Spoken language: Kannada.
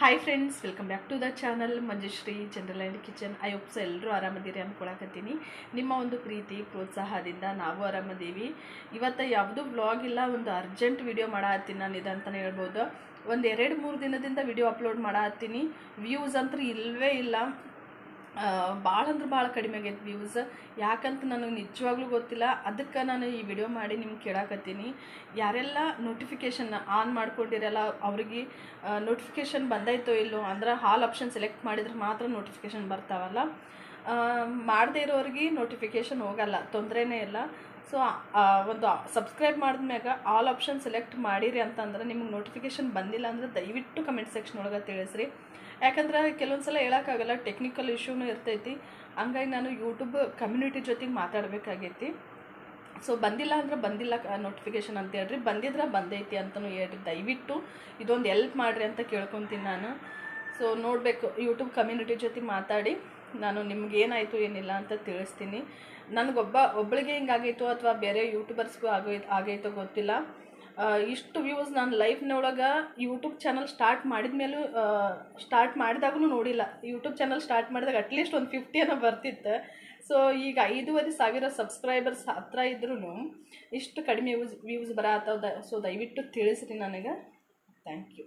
Hi friends welcome back to the channel Manjushree general and kitchen I hope ಎಲ್ಲರೂ ಆರಾಮದಿರಿ ಅಂದ್ಕೊಳಕತ್ತೀನಿ ನಿಮ್ಮ ಒಂದು ಪ್ರೀತಿ, ಪ್ರೋತ್ಸಾಹದಿಂದ ನಾವು ಆರಾಮದೀವಿ. ಇವತ್ತು ಯಾವುದೂ ಬ್ಲಾಗ್ ಇಲ್ಲ, ಒಂದು ಅರ್ಜೆಂಟ್ ವಿಡಿಯೋ ಮಾಡತ್ತೀನಿ ನಾನು ಇದಂತಲೇ ಹೇಳ್ಬೋದು. ಒಂದು ಎರಡು ಮೂರು ದಿನದಿಂದ ವಿಡಿಯೋ ಅಪ್ಲೋಡ್ ಮಾಡತ್ತೀನಿ. ವ್ಯೂಸ್ ಅಂತೂ ಇಲ್ಲವೇ ಇಲ್ಲ. ಭಾಳ ಅಂದ್ರೆ ಭಾಳ ಕಡಿಮೆ ಆಗೈತೆ ವ್ಯೂಸ್ ಯಾಕಂತ ನನಗೆ ನಿಜವಾಗ್ಲೂ ಗೊತ್ತಿಲ್ಲ. ಅದಕ್ಕೆ ನಾನು ಈ ವಿಡಿಯೋ ಮಾಡಿ ನಿಮ್ಗೆ ಕೇಳಾಕತ್ತೀನಿ. ಯಾರೆಲ್ಲ ನೋಟಿಫಿಕೇಶನ್ ಆನ್ ಮಾಡ್ಕೊಂಡಿರಲ್ಲ, ಅವ್ರಿಗೆ ನೋಟಿಫಿಕೇಶನ್ ಬಂದೈತೋ ಇಲ್ಲೋ, ಅಂದ್ರೆ ಹಾಲ್ ಆಪ್ಷನ್ ಸೆಲೆಕ್ಟ್ ಮಾಡಿದ್ರೆ ಮಾತ್ರ ನೋಟಿಫಿಕೇಶನ್ ಬರ್ತಾವಲ್ಲ. ಮಾಡದೇ ಇರೋರಿಗೆ ನೋಟಿಫಿಕೇಷನ್ ಹೋಗಲ್ಲ, ತೊಂದರೆನೇ ಇಲ್ಲ. ಸೊ ಒಂದು ಸಬ್ಸ್ಕ್ರೈಬ್ ಮಾಡಿದ್ಮ್ಯಾಗ ಆಲ್ ಆಪ್ಷನ್ ಸೆಲೆಕ್ಟ್ ಮಾಡಿರಿ ಅಂತಂದ್ರೆ ನಿಮ್ಗೆ ನೋಟಿಫಿಕೇಷನ್ ಬಂದಿಲ್ಲ ಅಂದ್ರೆ ದಯವಿಟ್ಟು ಕಮೆಂಟ್ ಸೆಕ್ಷನ್ ಒಳಗೆ ತಿಳಿಸ್ರಿ. ಯಾಕಂದ್ರೆ ಕೆಲವೊಂದು ಸಲ ಹೇಳೋಕ್ಕಾಗಲ್ಲ ಟೆಕ್ನಿಕಲ್ ಇಶ್ಯೂನು ಇರ್ತೈತಿ. ಹಂಗಾಗಿ ನಾನು ಯೂಟ್ಯೂಬ್ ಕಮ್ಯುನಿಟಿ ಜೊತೆಗೆ ಮಾತಾಡಬೇಕಾಗೈತಿ. ಸೊ ಬಂದಿಲ್ಲ ಅಂದ್ರೆ ಬಂದಿಲ್ಲ ನೋಟಿಫಿಕೇಶನ್ ಅಂತ ಹೇಳ್ರಿ. ಬಂದಿದ್ರೆ ಬಂದೈತಿ ಅಂತಲೂ ಹೇಳ್ರಿ. ದಯವಿಟ್ಟು ಇದೊಂದು ಎಲ್ಪ್ ಮಾಡಿರಿ ಅಂತ ಕೇಳ್ಕೊತೀನಿ ನಾನು. ಸೊ ನೋಡಬೇಕು ಯೂಟ್ಯೂಬ್ ಕಮ್ಯುನಿಟಿ ಜೊತೆ ಮಾತಾಡಿ. ನಾನು ನಿಮ್ಗೆ ಏನಾಯಿತು, ಏನಿಲ್ಲ ಅಂತ ತಿಳಿಸ್ತೀನಿ. ನನಗೊಬ್ಬ ಒಬ್ಬಳಿಗೆ ಹಿಂಗಾಗೈತೋ ಅಥವಾ ಬೇರೆ ಯೂಟ್ಯೂಬರ್ಸ್ಗೂ ಆಗೈ, ಆಗೈತೋ ಗೊತ್ತಿಲ್ಲ. ಇಷ್ಟು ವ್ಯೂಸ್ ನಾನು ಲೈಫ್ನೊಳಗೆ ಯೂಟ್ಯೂಬ್ ಚಾನಲ್ ಸ್ಟಾರ್ಟ್ ಮಾಡಿದ ಮೇಲೂ ಸ್ಟಾರ್ಟ್ ಮಾಡಿದಾಗೂ ನೋಡಿಲ್ಲ. ಯೂಟ್ಯೂಬ್ ಚಾನಲ್ ಸ್ಟಾರ್ಟ್ ಮಾಡಿದಾಗ ಅಟ್ಲೀಸ್ಟ್ ಒಂದು ಫಿಫ್ಟಿ ಬರ್ತಿತ್ತು. ಸೊ ಈಗ ಐದೂವರೆ ಸಾವಿರ ಸಬ್ಸ್ಕ್ರೈಬರ್ಸ್ ಹತ್ರ ಇದ್ರೂ ಇಷ್ಟು ಕಡಿಮೆ ವ್ಯೂಸ್ ವ್ಯೂಸ್ ಬರ ಸೊ ದಯವಿಟ್ಟು ತಿಳಿಸ್ರಿ ನನಗೆ. Thank you